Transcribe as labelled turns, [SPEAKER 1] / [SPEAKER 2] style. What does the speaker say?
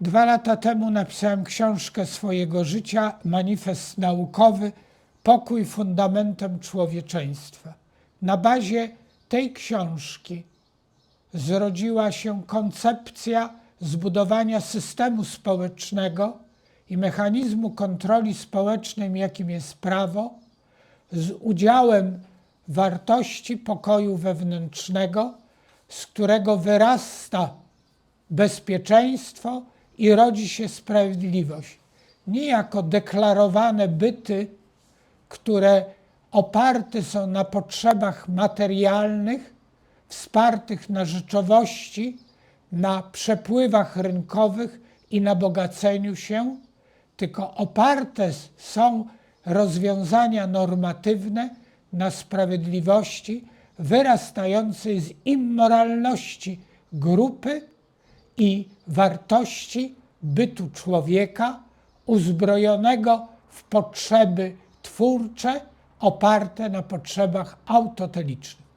[SPEAKER 1] Dwa lata temu napisałem książkę swojego życia, manifest naukowy Pokój fundamentem człowieczeństwa. Na bazie tej książki zrodziła się koncepcja zbudowania systemu społecznego i mechanizmu kontroli społecznej, jakim jest prawo, z udziałem wartości pokoju wewnętrznego, z którego wyrasta bezpieczeństwo i rodzi się sprawiedliwość. Nie jako deklarowane byty, które oparte są na potrzebach materialnych, wspartych na rzeczowości, na przepływach rynkowych i na bogaceniu się, tylko oparte są rozwiązania normatywne na sprawiedliwości wyrastającej z immoralności grupy i wartości bytu człowieka uzbrojonego w potrzeby twórcze oparte na potrzebach autotelicznych.